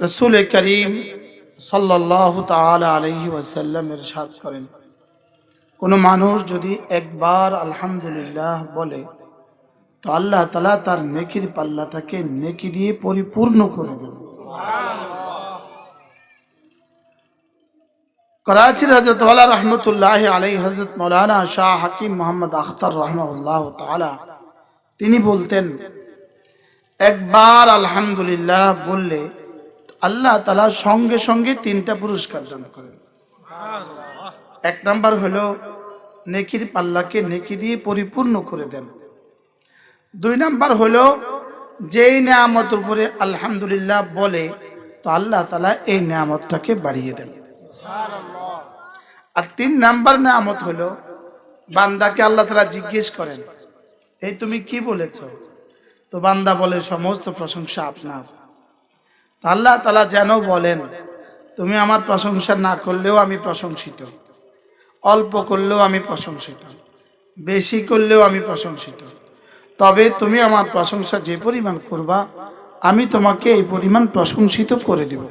রসুল করিম সাল্লাহ তালা করেন, কোনো মানুষ যদি একবার আলহামদুলিল্লাহ বলে, তো আল্লাহ তালা তার নেকির পাল্লাটাকে নেকি দিয়ে পরিপূর্ণ করে দেবে করাচির হজরত ওয়ালা রহমতুল্লাহ আলাই হজরত মৌলানা শাহ হাকিম মোহাম্মদ আখতার রহমউল্লাহ তালা তিনি বলতেন, একবার আলহামদুলিল্লাহ বললে আল্লাহ তালা সঙ্গে সঙ্গে তিনটা পুরস্কার দান করেন। এক নাম্বার হলো, নেকির পাল্লাকে নেকি দিয়ে পরিপূর্ণ করে দেন। দুই নাম্বার হলো, যেই নেয়ামত উপরে আলহামদুলিল্লাহ বলে, তো আল্লাহ তালা এই নেয়ামতটাকে বাড়িয়ে দেন। আর তিন নাম্বার নেয়ামত হলো, বান্দাকে আল্লাহ তালা জিজ্ঞেস করেন, এই তুমি কি বলেছ? তো বান্দা বলে, সমস্ত প্রশংসা আপনার। আল্লাহ তালা যেন বলেন, তুমি আমার প্রশংসা না করলেও আমি প্রশংসিত। অল্প করলেও আমি প্রশংসিত। বেশি করলেও আমি প্রশংসিত। তবে তুমি আমার প্রশংসা যে পরিমাণ করবা, আমি তোমাকে এই পরিমাণ প্রশংসিত করে দেব।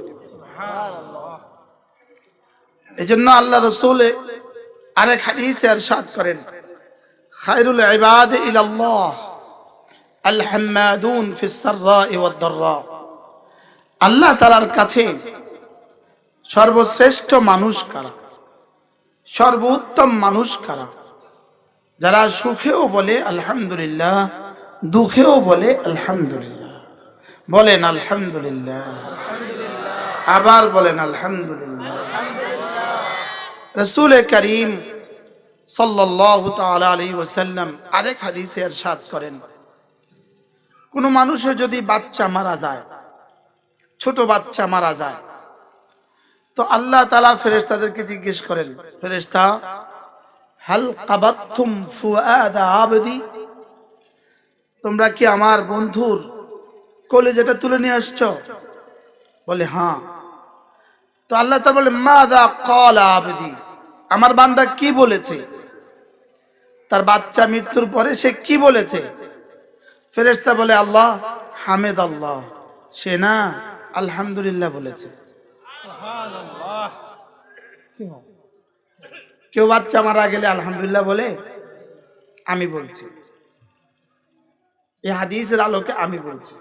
এই জন্য আল্লাহ রসুল আরেক হাদিসে সাদ করেন, খায়রুল ইবাদ ইলাল্লাহ আল হাম্মাদুন ফিস সাররা'i ওয়াদ দাররা। আল্লাহ তালার কাছে সর্বশ্রেষ্ঠ মানুষ কারা? সর্বোত্তম মানুষ কারা? যারা সুখেও বলে, আলহামদুলিল্লাহ। দুঃখেও বলে, আলহামদুলিল্লাহ। বলেন, আলহামদুলিল্লাহ। আবার বলেন, আলহামদুলিল্লাহ। রসুল করিম সাল্লাল্লাহু আরেক হাদিসে ইরশাদ করেন। কোন মানুষের যদি বাচ্চা মারা যায় ছোট বাচ্চা মারা যায়। তো আল্লাহ তালা ফেরেস্তাদেরকে জিজ্ঞেস করেন ফেরেস্তা হাল কাবাতুম ফুয়াদা আবদি? তোমরা কি আমার বন্ধুর কোলে যেটা তুলে নিয়ে আসছো? বলে হ্যাঁ। তো আল্লাহ তালা বলে, মাদা কল আবদি? আমার বান্দা কি বলেছে? তার বাচ্চা মৃত্যুর পরে সে কি বলেছে? ফেরেস্তা বলে, আল্লাহ হামেদ আল্লাহ। সে না। আলহামদুলিল্লাহ বলেছে। কেউ বাচ্চা মারা গেলে আলহামদুলিল্লাহ বলে আমি বলছি। এই হাদিসের আলোকে আমি বলছি।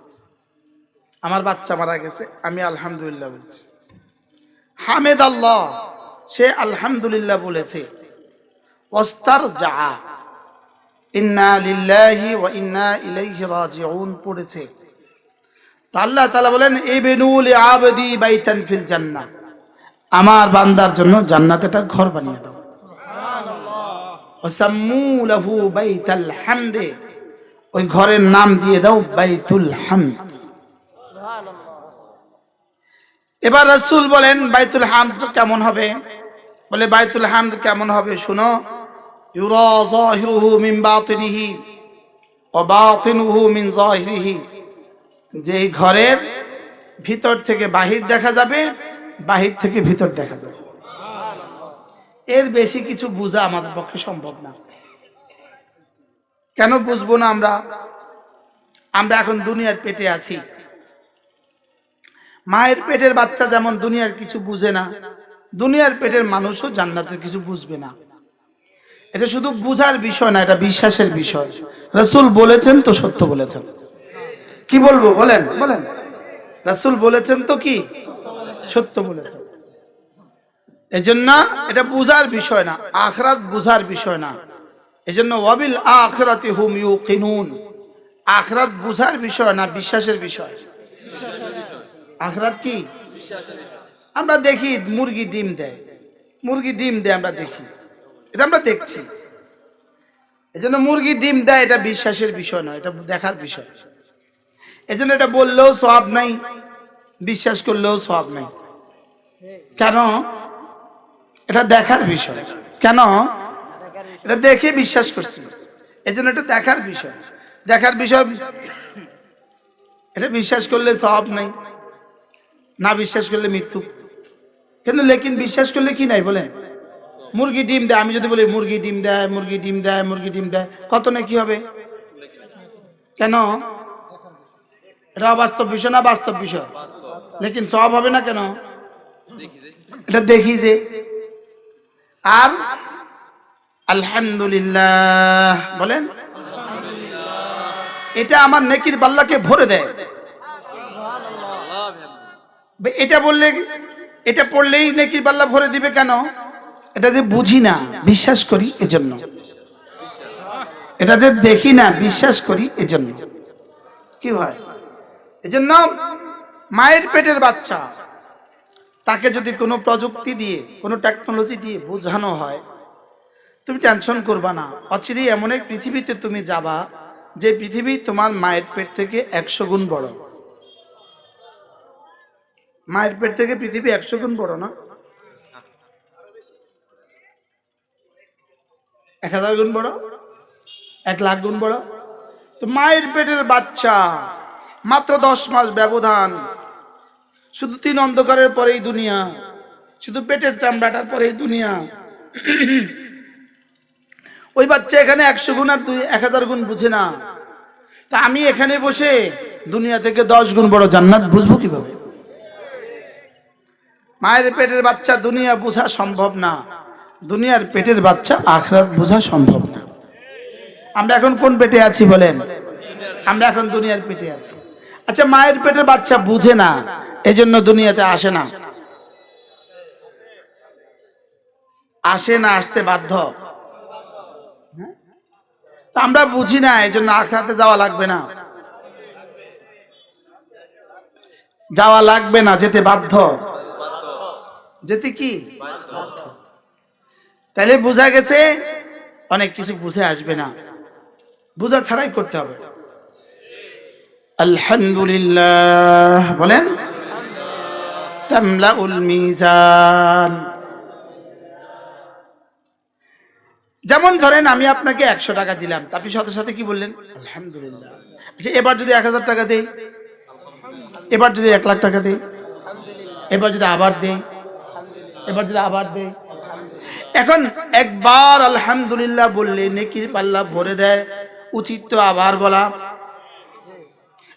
আমার বাচ্চা মারা গেছে আমি আলহামদুলিল্লাহ বলছি। হামেদ আল্লাহ সে আলহামদুলিল্লাহ বলেছে যা ইন্না লিল্লাহি ওয়া ইন্না ইলাইহি রাজিউন পড়েছে। আল্লাহ তাআলা বলেন ইবনুল আবদি বাইতান ফিল জান্নাহ আমার বান্দার জন্য জান্নাতে একটা ঘর বানিয়ে দাও। লাহু বাইতাল হামদে। ওই ঘরের নাম দিয়ে দাও, বাইতুল হামদ। এবার রাসূল বলেন, বাইতুল হামদ কেমন হবে? বলে, বাইতুল হামদ কেমন হবে শুনো। ইউরা যাহিরুহু মিন বাতিনিহি, ওয়া বাতিনুহু মিন যাহিরিহি যে এই ঘরের ভিতর থেকে বাহির দেখা যাবে, বাহির থেকে ভিতর দেখা যাবে। এর বেশি কিছু বোঝা আমাদের পক্ষে সম্ভব না। কেন বুঝব না আমরা? আমরা এখন দুনিয়ার পেটে আছি। মায়ের পেটের বাচ্চা যেমন দুনিয়ার কিছু বুঝে না, দুনিয়ার পেটের মানুষও জান্নাতের কিছু বুঝবে না। এটা শুধু বুঝার বিষয় না, এটা বিশ্বাসের বিষয়। রসুল বলেছেন তো সত্য বলেছেন। কি বলব বলেন। বলেন। রাসুল বলেছেন তো কি? সত্য বলেছেন। এজন্য এটা বুঝার বিষয় না আখরাত বুঝার বিষয় না। এজন্য ওয়াবিল আখরাতি হুম ইউ কিনুন আখরাত বুঝার বিষয় না বিশ্বাসের বিষয়। আখরাত কি? আমরা দেখি মুরগি ডিম দেয়। মুরগি ডিম দেয় আমরা দেখি। এটা আমরা দেখছি। এজন্য মুরগি ডিম দেয় এটা বিশ্বাসের বিষয় নয় এটা দেখার বিষয়। এজন্য এটা বললেও সব নাই, বিশ্বাস করলেও সব নাই। কেন? এটা দেখার বিষয়। কেন? এটা দেখে বিশ্বাস করছি। এজন্য এটা দেখার বিষয়। দেখার বিষয় এটা বিশ্বাস করলে সব নাই, না বিশ্বাস করলে মৃত্যু। কিন্তু লেকিন বিশ্বাস করলে কি নাই বলে মুরগি ডিম দেয়, আমি যদি বলি মুরগি ডিম দেয়, মুরগি ডিম দেয়, মুরগি ডিম দেয়, কত না কি হবে? কেন? এটা অবাস্তব বিষয় না বাস্তব বিষয়? লেকিন সব হবে না কেন? এটা দেখি যে, আর আলহামদুলিল্লাহ, বলেন। এটা আমার নেকির পাল্লাকে ভরে দেয়। এটা বললে, এটা পড়লেই নেকির পাল্লা ভরে দিবে কেন? এটা যে বুঝি না, বিশ্বাস করি এজন্য। এটা যে দেখি না, বিশ্বাস করি এজন্য। কি হয়? এজন্য মায়ের পেটের বাচ্চা, তাকে যদি কোনো প্রযুক্তি দিয়ে, কোনো টেকনোলজি দিয়ে বোঝানো হয়, তুমি টেনশন করবা না। অচিরেই এমন এক পৃথিবীতে তুমি যাবা, যে পৃথিবী তোমার মায়ের পেট থেকে একশো গুণ বড়। মায়ের পেট থেকে পৃথিবী একশো গুণ বড় না? এক হাজার গুণ বড়? এক লাখ গুণ বড়? তো মায়ের পেটের বাচ্চা মাত্র দশ মাস ব্যবধান। শুধু তিন অন্ধকারের পরেই দুনিয়া, শুধু পেটের চামড়াটার পরেই দুনিয়া। ওই বাচ্চা এখানে একশো গুণ আর দুই এক হাজার গুণ বুঝে না। তা আমি এখানে বসে দুনিয়া থেকে দশ গুণ বড় জান্নাত বুঝব কীভাবে? মায়ের পেটের বাচ্চা দুনিয়া বোঝা সম্ভব না। দুনিয়ার পেটের বাচ্চা আখরাত বোঝা সম্ভব না। আমরা এখন কোন পেটে আছি বলেন? আমরা এখন দুনিয়ার পেটে আছি। আচ্ছা মায়ের পেটের বাচ্চা বুঝে না, এজন্য দুনিয়াতে আসে না। আসে না, আসতে বাধ্য। আমরা বুঝি না এই জন্য আখড়াতে যাওয়া লাগবে না। যাওয়া লাগবে না, যেতে বাধ্য। যেতে কি? তাহলে বোঝা গেছে, অনেক কিছু বুঝে আসবে না। বোঝা ছাড়াই করতে হবে। আলহামদুলিল্লাহ। বলেন যেমন ধরেন, আমি আপনাকে একশো টাকা দিলাম আপনি সাথে সাথে কি বললেন? আলহামদুলিল্লাহ। আচ্ছা এবার যদি এক হাজার টাকা দেই, এবার যদি এক লাখ টাকা দেই, এবার যদি আবার দেই, এবার যদি আবার দেই। এখন একবার আলহামদুলিল্লাহ বললে নেকির পাল্লা ভরে দেয়, উচিত তো আবার বলা।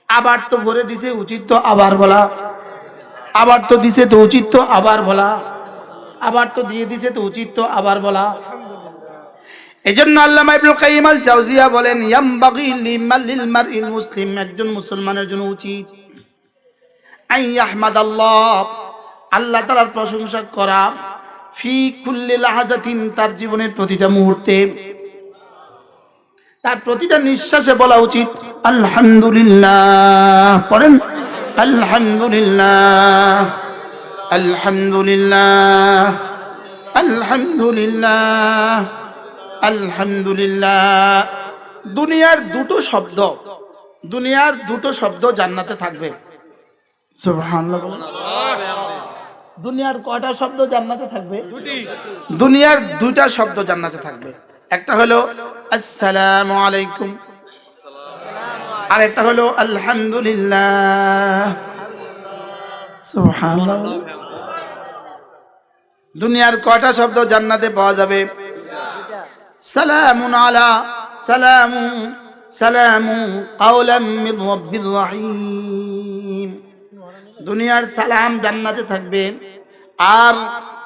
আবার তো ভরে দিছে, উচিত তো আবার বলা। আবার তো দিছে তো উচিত তো আবার বলা। আবার তো দিয়ে দিছে তো উচিত তো আবার বলা। বলেন মুসলিম একজন মুসলমানের জন্য উচিত। আই আল্লাহ প্রশংসা করা তার জীবনের প্রতিটা মুহূর্তে। তার প্রতিটা নিঃশ্বাসে বলা উচিত আলহামদুলিল্লাহ। পড়েন আলহামদুলিল্লাহ। আলহামদুলিল্লাহ। আলহামদুলিল্লাহ। আলহামদুলিল্লাহ। দুনিয়ার দুটো শব্দ দুনিয়ার দুটো শব্দ জান্নাতে থাকবে। দুনিয়ার কয়টা শব্দ জান্নাতে থাকবে? দুনিয়ার দুইটা শব্দ জান্নাতে থাকবে। একটা হলো, আসসালামু আলাইকুম। আর একটা হলো, আলহামদুলিল্লাহ। দুনিয়ার কয়টা শব্দ জান্নাতে পাওয়া যাবে? সালামুন আলা, সালামু সালামু কাওলাম মির রাব্বির রহিম। দুনিয়ার সালাম জান্নাতে থাকবে। আর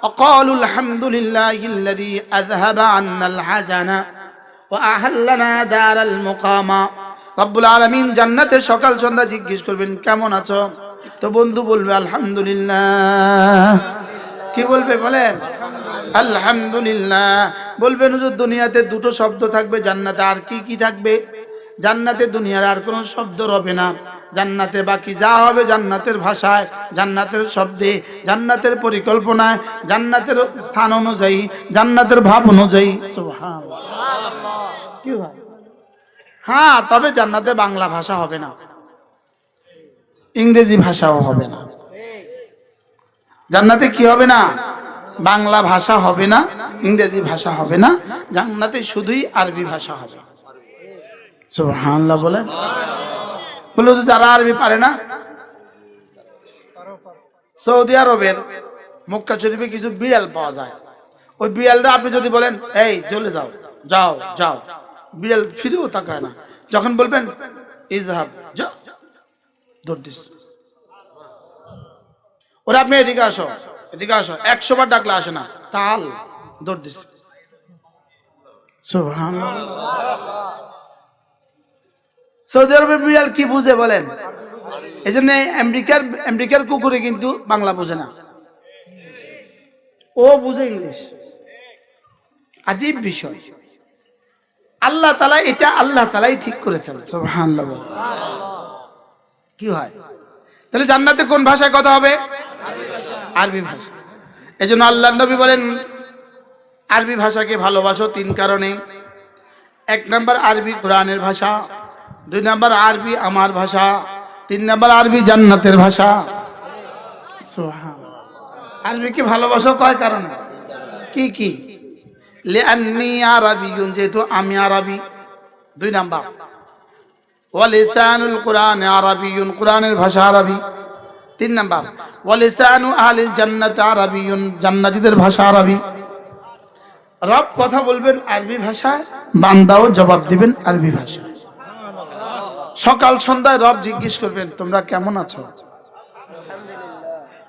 وقالوا الحمد لله الذي أذهب عنا الحزن وأحلنا دار المقامة রব্বুল আলামিন জান্নাতে সকাল সন্ধ্যা জিজ্ঞেস করবেন কেমন আছো তো বন্ধু বলবে আলহামদুলিল্লাহ কি বলবে বলেন আলহামদুলিল্লাহ বলবেন হুজুর দুনিয়াতে দুটো শব্দ থাকবে জান্নাতে আর কি কি থাকবে জান্নাতে দুনিয়ার আর কোনো শব্দ রবে না জান্নাতে বাকি যা হবে জান্নাতের ভাষায়, জান্নাতের শব্দে, জান্নাতের পরিকল্পনায়, জান্নাতের স্থান অনুযায়ী, জান্নাতের ভাব অনুযায়ী। হ্যাঁ তবে জান্নাতে বাংলা ভাষা হবে না। ইংরেজি ভাষাও হবে না। জান্নাতে কি হবে না? বাংলা ভাষা হবে না, ইংরেজি ভাষা হবে না। জান্নাতে শুধুই আরবি ভাষা হবে। সুবহানাল্লাহ বলেন। বলে যে যারা আরবি পারে না, সৌদি আরবের মক্কা শরীফে কিছু বিড়াল পাওয়া যায়। ওই বিড়ালটা আপনি যদি বলেন, এই, চলে যাও যাও যাও। বিড়াল ফিরেও তাকায় না। যখন বলবেন, ইজহাব, যাও দিস। ওরে আপনি এদিকে আসো এদিকে আসো। একশো বার ডাকলে আসে না। তাল দিছে সুবহানাল্লাহ। সৌদি আরবের বিড়াল কি বুঝে বলেন? এই জন্য আমেরিকার আমেরিকার কুকুরে কিন্তু বাংলা বোঝে না। ও বুঝে ইংলিশ। আজীব বিষয়। আল্লাহ তালা এটা আল্লাহ তালাই ঠিক করেছেন। কি হয়? তাহলে জান্নাতে কোন ভাষায় কথা হবে? আরবি ভাষা। এই জন্য আল্লাহ নবী বলেন, আরবি ভাষাকে ভালোবাসো তিন কারণে। এক নম্বর আরবি কোরআনের ভাষা। দুই নম্বর আরবি আমার ভাষা, তিন নম্বর আরবি জান্নাতের ভাষা। আরবিকে ভালোবাসো কয় কারণে? কি কি? আরাবিয়ুন, যেহেতু আমি আরবি। দুই নাম্বার। ভাষা আরবি। তিন জান্নাত ভাষা আরবি। রব কথা বলবেন আরবি ভাষায়, বান্দাও জবাব দিবেন আরবি ভাষায়। সকাল সন্ধ্যায় রব জিজ্ঞেস করবেন, তোমরা কেমন আছো?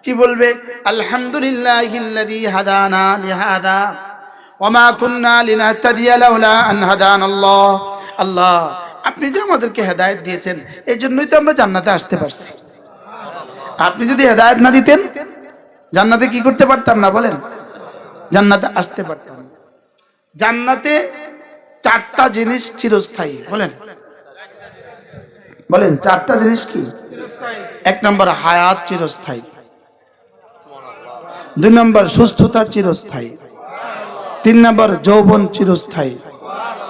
কি বলবে? হাদানাল্লাহ আল্লাহ। আপনি যে আমাদেরকে হেদায়েত দিয়েছেন, এই জন্যই তো আমরা জান্নাতে আসতে পারছি। আপনি যদি হেদায়েত না দিতেন, জান্নাতে কি করতে পারতাম না বলেন? জান্নাতে আসতে পারতাম জান্নাতে চারটা জিনিস চিরস্থায়ী, বলেন। বলেন, চারটা জিনিস কি? এক নম্বর, হায়াত চিরস্থায়ী। দুই নম্বর, সুস্থতা চিরস্থায়ী। তিন নম্বর, যৌবন চিরস্থায়ী।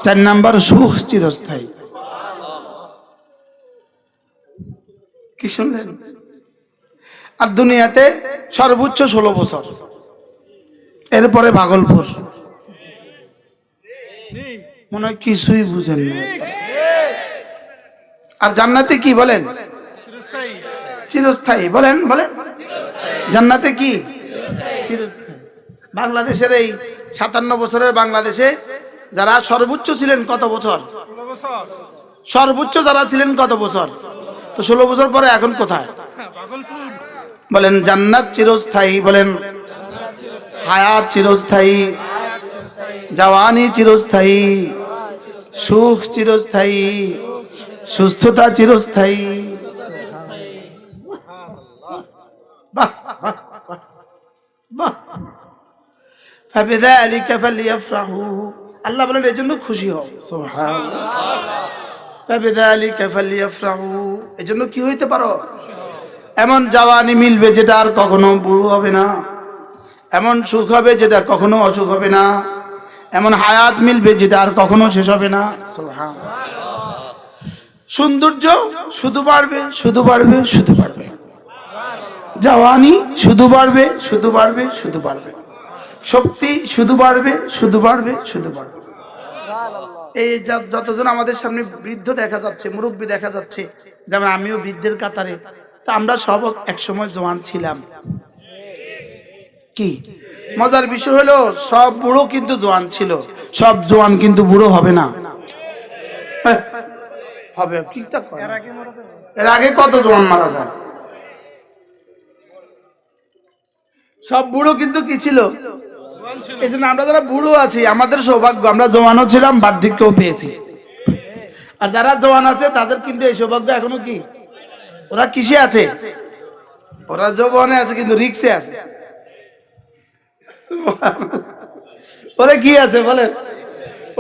চার নম্বর, সুখ চিরস্থায়ী। কি শুনলেন? আর দুনিয়াতে সর্বোচ্চ ষোলো বছর। এরপরে ভাগলপুর। মনে হয় কিছুই বুঝেন না। আর জান্নাতে কি বলেন? চিরস্থায়ী। বলেন বলেন। জান্নাতে কি? চিরস্থায়ী। বাংলাদেশের এই সাতান্ন বছরের বাংলাদেশে যারা সর্বোচ্চ ছিলেন কত বছর? সর্বোচ্চ যারা ছিলেন কত বছর? তো ষোলো বছর পরে এখন কোথায়? বলেন জান্নাত চিরস্থায়ী বলেন। হায়াত চিরস্থায়ী। জওয়ানি চিরস্থায়ী। সুখ চিরস্থায়ী। সুস্থতা চিরস্থায়ী। আল্লাহ বলেন এই জন্য খুশি হও। এই জন্য কি হইতে পারো? এমন জাওয়ানি মিলবে যেটা আর কখনো বুড়ো হবে না। এমন সুখ হবে যেটা কখনো অসুখ হবে না। এমন হায়াত মিলবে যেটা আর কখনো শেষ হবে না। সোহা সৌন্দর্য শুধু বাড়বে শুধু বাড়বে শুধু বাড়বে। জওয়ানি শুধু বাড়বে শুধু বাড়বে শুধু বাড়বে। শক্তি শুধু বাড়বে শুধু বাড়বে শুধু বাড়বে। এই যতজন আমাদের সামনে বৃদ্ধ দেখা যাচ্ছে, মুরব্বী দেখা যাচ্ছে, যেমন আমিও বৃদ্ধের কাতারে, তা আমরা সব একসময় জওয়ান ছিলাম। কি? মজার বিষয় হলো, সব বুড়ো কিন্তু জোয়ান ছিল, সব জোয়ান কিন্তু বুড়ো হবে না। হবে কি? তা এর আগে কত জোয়ান মারা যায় সব বুড়ো কিন্তু কি ছিল? এই জন্য আমরা যারা বুড়ো আছি আমাদের সৌভাগ্য আমরা জওয়ানও ছিলাম বার্ধক্যও পেয়েছি। আর যারা জওয়ান আছে তাদের কিন্তু এই সৌভাগ্য এখনও কি? ওরা কিসে আছে? ওরা যৌবনে আছে কিন্তু রিক্সে আছে। ওরা কি আছে বলে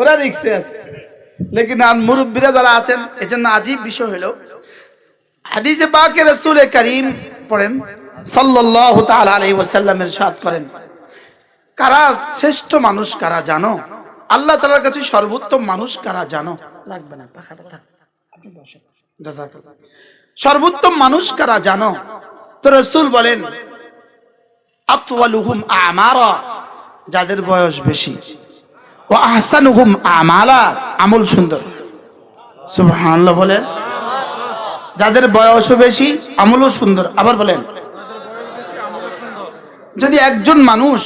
ওরা রিক্সে আছে। লেকিন আর মুরব্বীরা যারা আছেন এই জন্য আজীব বিষয় হলো, হাদিসে পাকে রসুল করিম পড়েন, সাল্লাল্লাহু তাআলা আলাইহি ওয়াসাল্লামের সাথ করেন। কারা শ্রেষ্ঠ মানুষ কারা জানো? আল্লাহ তাআলার কাছে সর্বোত্তম মানুষ কারা জানো? লাগবে না, পাখাটা থাক, আপনি বসেন। সর্বোত্তম মানুষ কারা জানো? তো রসুল বলেন, আতওয়ালুহুম আমারা, যাদের বয়স বেশি। ও আহসানুহুম আমালা, আমল সুন্দর। বলেন। যাদের বয়সও বেশি, আমলও সুন্দর। আবার বলেন। যদি একজন মানুষ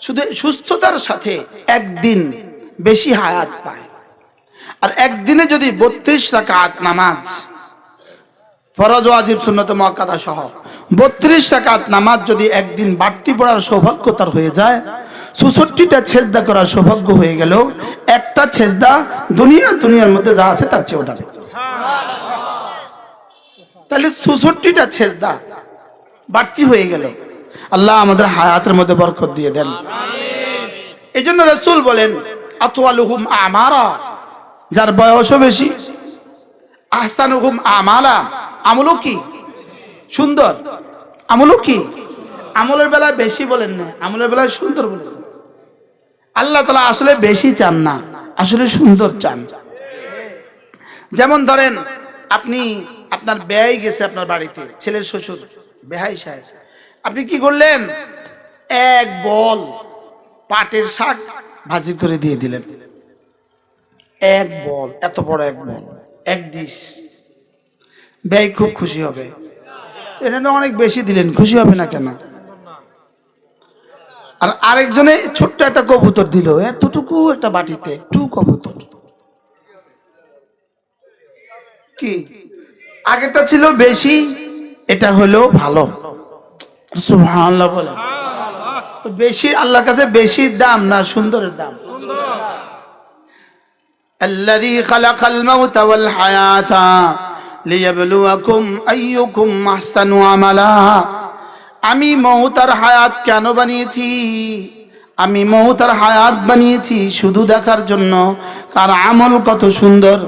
শুধু সুস্থতার সাথে একদিন বেশি হায়াত পায়, আর একদিনে যদি বত্রিশ রাকাত নামাজ, ফরজ, ওয়াজিব, সুন্নত মক্কাদা সহ বত্রিশ রাকাত নামাজ যদি একদিন বাড়তি পড়ার সৌভাগ্য তার হয়ে যায় চৌষট্টিটা ছেজদা করার সৌভাগ্য হয়ে গেল। একটা ছেজদা দুনিয়া, দুনিয়ার মধ্যে যা আছে তার চেয়েও তাহলে চৌষট্টিটা ছেজদা বাড়তি হয়ে গেল। আল্লাহ আমাদের হায়াতের মধ্যে বরকত দিয়ে দেন। এই জন্য রসুল বলেন যার বয়সও বেশি। আহসানুহুম আমালা, আমলও কি? সুন্দর। আমলও কি? আমলের বেলায় বেশি বলেন না, আমলের বেলায় সুন্দর বলেন। আল্লাহ তালা আসলে বেশি চান না, আসলে সুন্দর চান। যেমন ধরেন, আপনি, আপনার ব্যয় গেছে আপনার বাড়িতে, ছেলের শ্বশুর, বেহাই সাহেব। আপনি কি করলেন? এক বল পাটের শাক ভাজি করে দিয়ে দিলেন। এক বল, এত বড় এক বল, এক ডিশ। ব্যয় খুব খুশি হবে। এটা অনেক বেশি দিলেন, খুশি হবে না কেন? আর আরেকজনে ছোট্ট একটা কবুতর দিল এতটুকু একটা বাটিতে একটু কবুতর কি আগেরটা ছিল বেশি এটা হলো ভালো সুবহানাল্লাহ বলে তো বেশি আল্লাহর কাছে বেশি দাম না সুন্দরের দাম الذي خلق الموت والحياة ليبلوكم أيكم أحسن عملا আমি মৌতার হায়াত কেন বানিয়েছি? আমি মৌতার হায়াত বানিয়েছি শুধু দেখার জন্য। কার আমল কত সুন্দর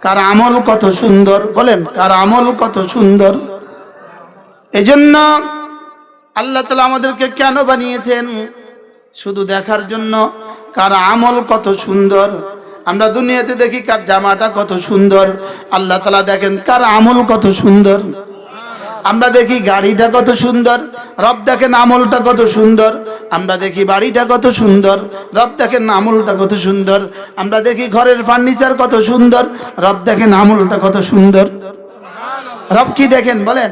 কার আমল কত সুন্দর, বলেন, কার আমল কত সুন্দর। এজন্য আল্লাহ তালা আমাদেরকে কেন বানিয়েছেন? শুধু দেখার জন্য। কার আমল কত সুন্দর। আমরা দুনিয়াতে দেখি কার জামাটা কত সুন্দর। আল্লাহ তালা দেখেন কার আমল কত সুন্দর। আমরা দেখি গাড়িটা কত সুন্দর, রব দেখেন আমলটা কত সুন্দর, আমরা দেখি বাড়িটা কত সুন্দর, রব দেখেন আমলটা কত সুন্দর, আমরা দেখি ঘরের ফার্নিচার কত সুন্দর, রব দেখেন আমলটা কত সুন্দর। রব কি দেখেন বলেন?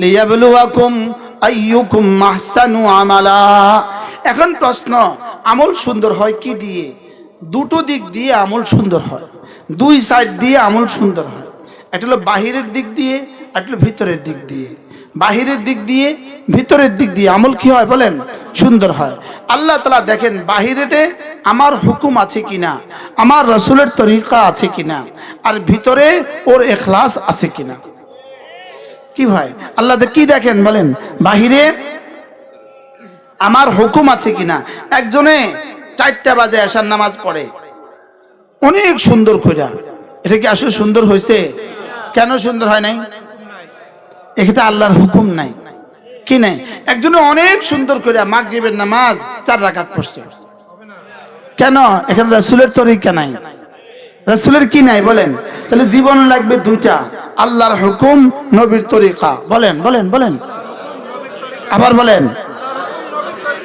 লিয়াবলুয়াকুম আইয়ুকুম আহসানু আমালা। এখন প্রশ্ন, আমল সুন্দর হয় কি দিয়ে? দুটো দিক দিয়ে আমল সুন্দর হয়, দুই সাইড দিয়ে আমল সুন্দর হয়। একটা হলো বাহিরের দিক দিয়ে একটা ভিতরের দিক দিয়ে, বাহিরের দিক দিয়ে, ভিতরের দিক দিয়ে আমল কি হয় বলেন? সুন্দর হয়। আল্লাহ তালা দেখেন বাহিরেতে আমার হুকুম আছে কিনা, আমার রসুলের তরিকা আছে কিনা, আর ভিতরে ওর এখলাস আছে কিনা। কি ভাই? আল্লাহ কি দেখেন বলেন? বাহিরে আমার হুকুম আছে কিনা? একজনে চারটা বাজে আসার নামাজ পড়ে। অনেক সুন্দর খোঁজা। এটা কি আসলে সুন্দর হয়েছে কেন সুন্দর হয় নাই? এখানে আল্লাহর হুকুম নাই। কি নাই? একজনে অনেক সুন্দর করে মাগরিবের নামাজ চার রাকাত পড়ছে। কেন? এখানে রাসূলের তরিকা নাই। রাসূলের কি নাই? বলেন। তাহলে জীবন লাগবে দুইটা। আল্লাহর হুকুম, নবীর তরিকা। বলেন বলেন বলেন। আবার বলেন।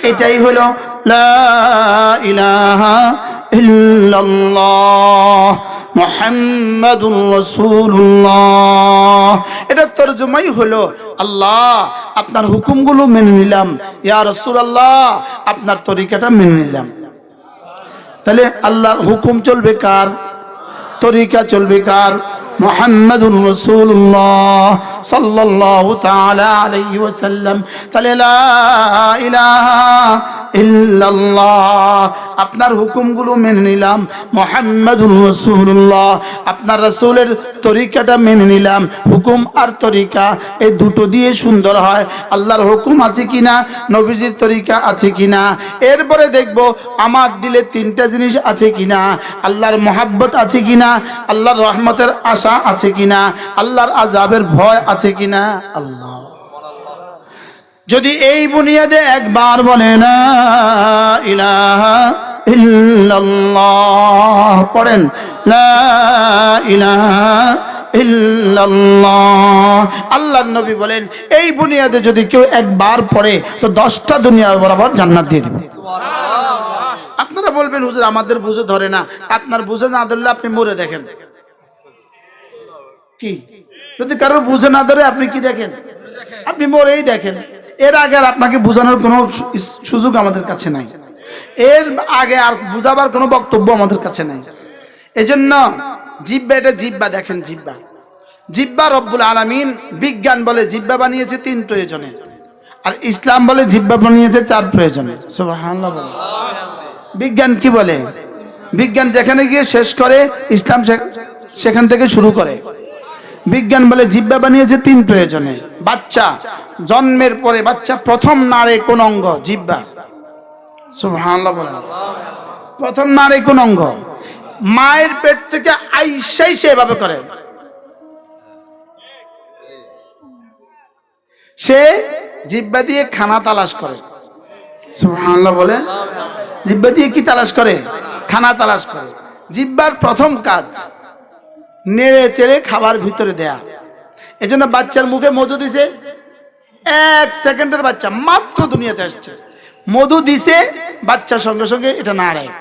এটাই হলো, লা ইলাহা ইল্লাল্লাহ। মুহাম্মাদুর রাসূলুল্লাহ। এটা তরজমাই হলো, আল্লাহ, আপনার হুকুমগুলো মেনে নিলাম। ইয়া রাসূলুল্লাহ, আপনার তরিকাটা মেনে নিলাম। তাহলে আল্লাহর হুকুম চলবে কার? তরিকা চলবে কার? মোহাম্মদুর রসুল্লাহ সাল্লাল্লাহু তাআলা আলাইহি ওয়াসাল্লাম। তাহলে লা আপনার হুকুমগুলো মেনে নিলাম। মোহাম্মদুর রসুল্লাহ আপনার রসুলের তরিকাটা মেনে নিলাম। হুকুম আর তরিকা এই দুটো দিয়ে সুন্দর হয়। আল্লাহর হুকুম আছে কিনা, নবীজির তরিকা আছে কিনা, এরপরে দেখব আমার দিলে তিনটা জিনিস আছে কিনা, আল্লাহর মোহাব্বত আছে কিনা, আল্লাহর রহমতের আশা আছে কিনা, আল্লাহর আজাবের ভয় আছে কিনা। আল্লাহ। যদি এই বুনিয়াদে একবার বলে না ইলাহা ইল্লাল্লাহ পড়েন লা ইলাহা ইল্লাল্লাহ আল্লাহর নবী বলেন এই বুনিয়াদে যদি কেউ একবার পড়ে তো দশটা দুনিয়া বরাবর জান্নাত দিয়ে দেবে। আপনারা বলবেন হুজুর আমাদের বুঝে ধরে না। আপনার বুঝে না ধরলে আপনি মরে দেখেন। কি? যদি কারও বুঝে না ধরে আপনি কি দেখেন? আপনি মরেই দেখেন। এর আগে আর আপনাকে বোঝানোর কোনো সুযোগ আমাদের কাছে নাই। এর আগে আর বুঝাবার কোনো বক্তব্য আমাদের কাছে নাই। এজন্য জিব্বা এটা জিব্বা দেখেন জিব্বা জিব্বা রব্বুল আলামিন বিজ্ঞান বলে জিব্বা বানিয়েছে তিন প্রয়োজনে। আর ইসলাম বলে জিব্বা বানিয়েছে চার প্রয়োজনে। বিজ্ঞান কি বলে? বিজ্ঞান যেখানে গিয়ে শেষ করে, ইসলাম সেখান থেকে শুরু করে। বিজ্ঞান বলে জিব্বা বানিয়েছে তিন প্রয়োজনে। বাচ্চা, জন্মের পরে বাচ্চা প্রথম নাড়ে কোন অঙ্গ? জিব্বা। প্রথম নাড়ে কোন অঙ্গ? মায়ের পেট থেকে আইসাই সে এভাবে করে। সে জিব্বা দিয়ে খানা তালাশ করে। সুবহানাল্লাহ বলে জিব্বা দিয়ে কি তালাশ করে? খানা তালাশ করে। জিব্বার প্রথম কাজ নেড়ে চেড়ে খাবার ভিতরে দেয়া। এজন্য বাচ্চার মুখে মধু দিছে। এক সেকেন্ডের বাচ্চা মাত্র দুনিয়াতে আসছে। মধু দিছে বাচ্চার সঙ্গে সঙ্গে এটা নাড়ায়।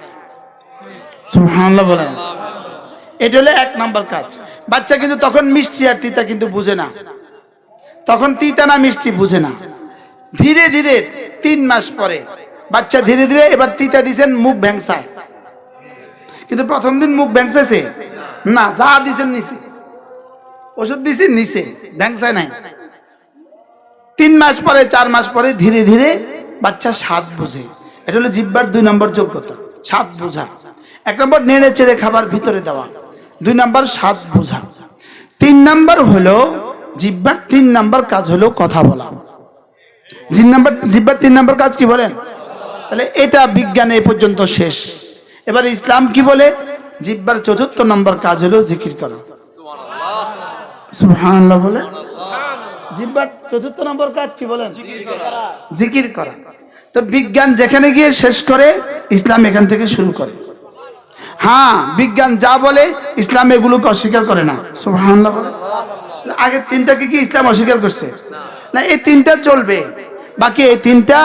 বলেন। এটা হলো এক নাম্বার কাজ। বাচ্চা কিন্তু তখন মিষ্টি আর তিতা কিন্তু বুঝে না। তখন তিতা না মিষ্টি বুঝে না। ধীরে ধীরে তিন মাস পরে বাচ্চা ধীরে ধীরে এবার তিতা দিছেন মুখ ভ্যাংসায়। কিন্তু প্রথম দিন মুখ ভ্যাংসেছে না, যা দিছেন নিছে। ওষুধ দিছে নিছে ভ্যাংসায় নাই। তিন মাস পরে, চার মাস পরে ধীরে ধীরে বাচ্চা স্বাদ বুঝে। এটা হলো জিব্বার দুই নম্বর যোগ্যতা, স্বাদ বোঝা। এক নম্বর নেড়ে চেড়ে খাবার ভিতরে দেওয়া, দুই নম্বর স্বাদ বোঝা। তিন নম্বর হলো জিব্বার তিন নম্বর কাজ হলো কথা বলা। তিন নম্বর, জিব্বার তিন নম্বর কাজ কি বলেন? তাহলে এটা বিজ্ঞান এই পর্যন্ত শেষ। এবার ইসলাম কি বলে? জিব্বার চতুর্থ নম্বর কাজ হলো জিকির করা। বলে? জিব্বার চতুর্থ নম্বর কাজ বলেন? জিকির করা। তো বিজ্ঞান যেখানে গিয়ে শেষ করে, ইসলাম এখান থেকে শুরু করে। হ্যাঁ বিজ্ঞান যা বলে, ইসলাম এগুলোকে অস্বীকার করে না। বলে? আগে তিনটাকে কি ইসলাম অস্বীকার করছে? না, এই তিনটা চলবে। বাকি এই তিনটা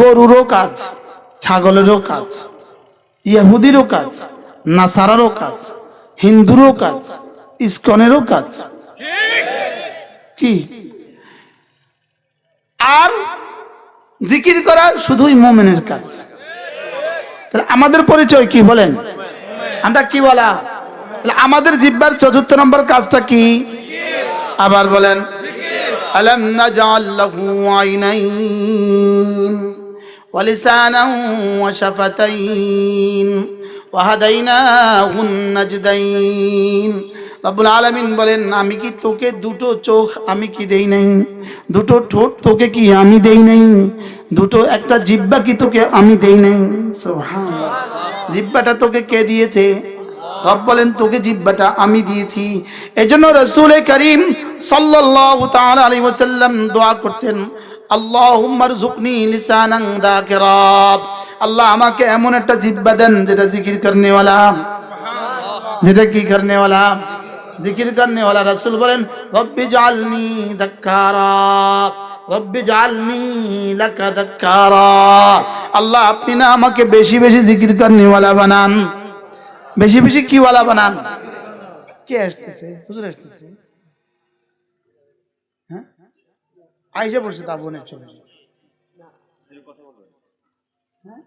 গরুরও কাজ, ছাগলেরও কাজ, ইয়াহুদিরও কাজ। নাসারারও কাজ, হিন্দুরও কাজ, ইস্কনেরও কাজ। কি? আর জিকির করা শুধুই মোমেনের কাজ। আমাদের পরিচয় কি বলেন? আমরা কি বলা? আমাদের জিব্বার চতুর্থ নম্বর কাজটা কি? আবার বলেন, আলম ওয়াহাদাইনাহুন নাজদাইন। রাব্বুল আলামিন বলেন, আমি কি তোকে দুটো চোখ আমি কি দেই নাই? দুটো ঠোঁট তোকে কি আমি দেই নাই? দুটো একটা জিব্বা কি তোকে আমি দেই নাই? জিব্বাটা তোকে কে দিয়েছে? রব বলেন, তোকে জিব্বাটা আমি দিয়েছি। এজন্য রসুল করিম সাল্লাল্লাহু তাআলা আলাইহি ওয়াসাল্লাম দোয়া করতেন আল্লাহুম্মার আল্লাহ আমাকে এমন একটা জিহ্বা দেন যেটা জিকির করনে যেটা কি করনে জিকির করনে ওয়ালা বলেন রব্বি জালনি দাক্কারা। রব্বি জালনি আল্লাহ আপনি না আমাকে বেশি বেশি জিকির করনে বানান। বেশি বেশি কিওয়ালা বানান? কে আসতেছে? আসতেছে? আইসা পড়ছে তা বোনের ছবি হ্যাঁ?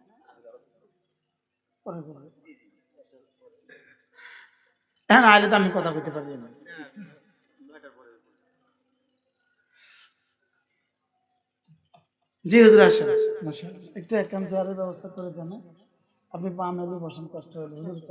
না, আইলে তো আমি কথা কইতে পারি না জি, হুজুর, আসেন একটু একান্ত ব্যবস্থা করে দেন হ্যাঁ? আপনি মেলে বসেন, কষ্ট হলে হুজুর।